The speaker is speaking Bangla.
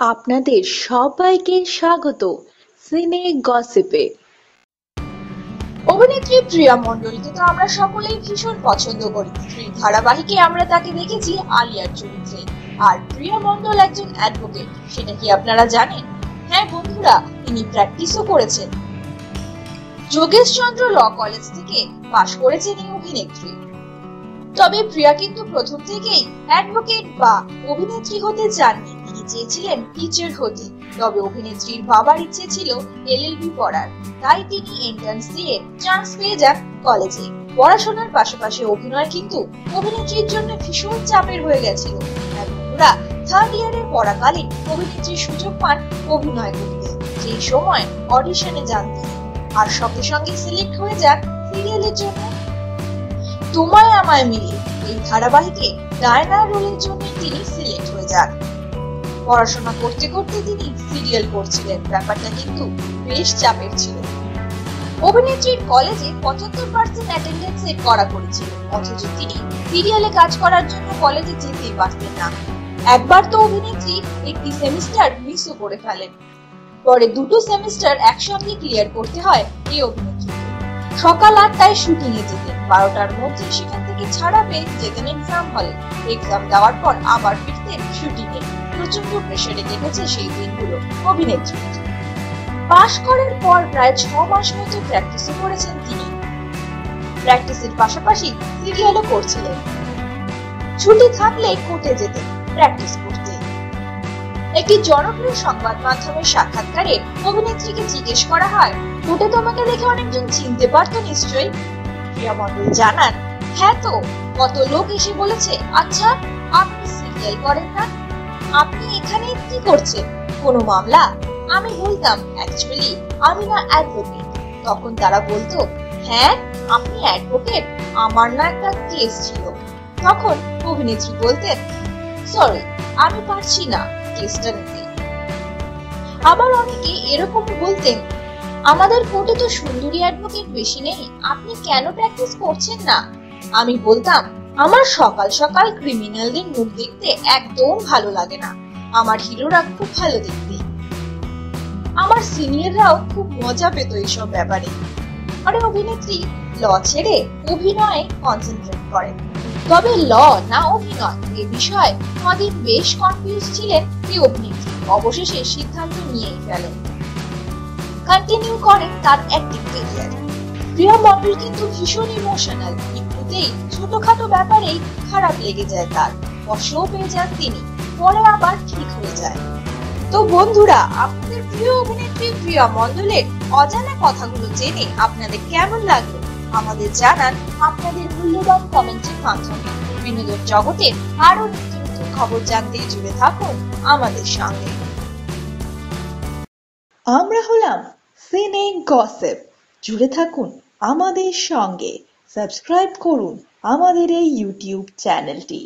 আপনাদের সবাইকে স্বাগত সিনে গসিপে। অভিনেত্রী প্রিয়া মণ্ডলকে তো আমরা সকলেই ভীষণ পছন্দ করি। স্ত্রী ধারাবাহিকে আমরা তাকে দেখেছি আলিয়ার চরিত্রে। আর প্রিয়া মণ্ডল একজন অ্যাডভোকেট সেটা কি আপনারা জানেন? হ্যাঁ বন্ধুরা, তিনি প্র্যাকটিসও করেছেন। যোগেশ চন্দ্র ল কলেজ থেকে পাশ করেছেন এই অভিনেত্রী। তবে প্রিয়া কিন্তু প্রথম থেকেই অ্যাডভোকেট বা অভিনেত্রী হতে চাননি। চেয়েছিলেন টিচার হতে। তবে অভিনেত্রীর বাবার ইচ্ছে ছিল এলএলবি পড়ার। তাই তিনি এন্ট্রান্স দিয়ে চান্স পেয়ে যান কলেজে পড়াশোনার পাশাপাশি অভিনয় কিন্তু অভিনেত্রীর জন্য ভীষণ চাপের হয়ে গেছিল। বন্ধুরা থার্ড ইয়ারে পড়াকালীন অভিনেত্রীর সুযোগ পান অভিনয় করতে। সেই সময় অডিশনে যান আর সঙ্গে সঙ্গে সিলেক্ট হয়ে যান সিরিয়ালের জন্য। তোমায় আমায় মিলে এই ধারাবাহিকে ডায়নার রোলের জন্য তিনি সিলেক্ট হয়ে যান। পড়াশোনা করতে করতে তিনি সিরিয়াল করছিলেন। ব্যাপারটা কিন্তু বেশ চাপের ছিল। অভিনেত্রীর কলেজে পঁচাত্তর পার্সেন্ট অ্যাটেন্ডেন্স সেট করা করেছিল অথচ তিনি সিরিয়ালে কাজ করার জন্য কলেজে যেতেই পারতেন না। একবার তো অভিনেত্রী একটি সেমিস্টার মিসও করে ফেলেন। পরে দুটো সেমিস্টার একসঙ্গে ক্লিয়ার করতে হয় এই অভিনেত্রীকে। সকাল আটটায় শুটিং এ যেতেন। বারোটার মধ্যে সেখান থেকে ছাড়া পেয়ে যেতেন এক্সাম হলে। এক্সাম দেওয়ার পর আবার ফিরতেন শুটিং এ। প্রচণ্ড প্রেশারে কেটেছে সেই দিনগুলো অভিনেত্রী। পাশ করার পর প্রায় ছ মাস মতো প্র্যাকটিসও করেছেন তিনি। প্র্যাকটিসের পাশাপাশি সিরিয়ালও করছিলেন। ছুটি থাকলে কোর্টে যেতেন। প্র্যাকটিস করতে একটি জনপ্রিয় সংবাদ মাধ্যমের সাক্ষাৎকারে অভিনেত্রীকে জিজ্ঞেস করা হয় কোর্টে তোমাকে দেখে অনেকজন চিনতে পারতো নিশ্চয়ই? প্রিয়া মণ্ডল জানান হ্যাঁ তো, কত লোক এসে বলেছে আচ্ছা আপনি সিরিয়াল করেন না। আপনি এখানে কি করছেন? কোনো মামলা? আমি বলতাম, অ্যাকচুয়ালি আমি না অ্যাডভোকেট। তখন তারা বলতো হ্যাঁ আপনি অ্যাডভোকেট, আমার না একটা কেস ছিল। তখন অভিনেত্রী বলতেন, সরি, আমি পারছি না। আবার অনেকে এরকম বলতেন, আমাদের কোর্টে তো সুন্দরী অ্যাডভোকেট বেশি নেই, আপনি কেন প্র্যাকটিস করছেন না? আমি বলতাম, আমার সকাল সকাল ক্রিমিনালদের মুখ দেখতে একদম ভালো লাগে না। আমার হিরোরা খুব ভালো দেখতে। আমার সিনিয়ররাও খুব মজা পেত এইসব ব্যাপারে। আরে অভিনেত্রী ল ছেড়ে অভিনয়ে কনসেন্ট্রেট করেন। তবে ল, না অভিনয়, এ বিষয়ে কদিন বেশ কনফিউজ ছিলেন এই অভিনেত্রী। অবশেষে সিদ্ধান্ত নিয়েই ফেলেন কন্টিনিউ করেন তার অ্যাক্টিং ক্যারিয়ার প্রিয়া মন্ডল কিন্তু ভীষণ ইমোশনাল একটুতেই ছোটখাটো ব্যাপারেই খারাপ লেগে যায় তার। কষ্টও পেয়ে যান তিনি পরে আবার ঠিক হয়ে যায়। তো বন্ধুরা, আপনাদের প্রিয় অভিনেত্রী প্রিয়া মন্ডলের অজানা কথাগুলো জেনে আপনাদের কেমন লাগল? আমাদের জানান আপনাদের মূল্যবান কমেন্টের মাধ্যমে। বিনোদন জগতের আরও নতুন নতুন খবর জানতে জুড়ে থাকুন আমাদের সঙ্গে। আমরা হলাম সিনে গসেপ জুড়ে থাকুন আমাদের সঙ্গে। সাবস্ক্রাইব করুন আমাদের এই ইউটিউব চ্যানেলটি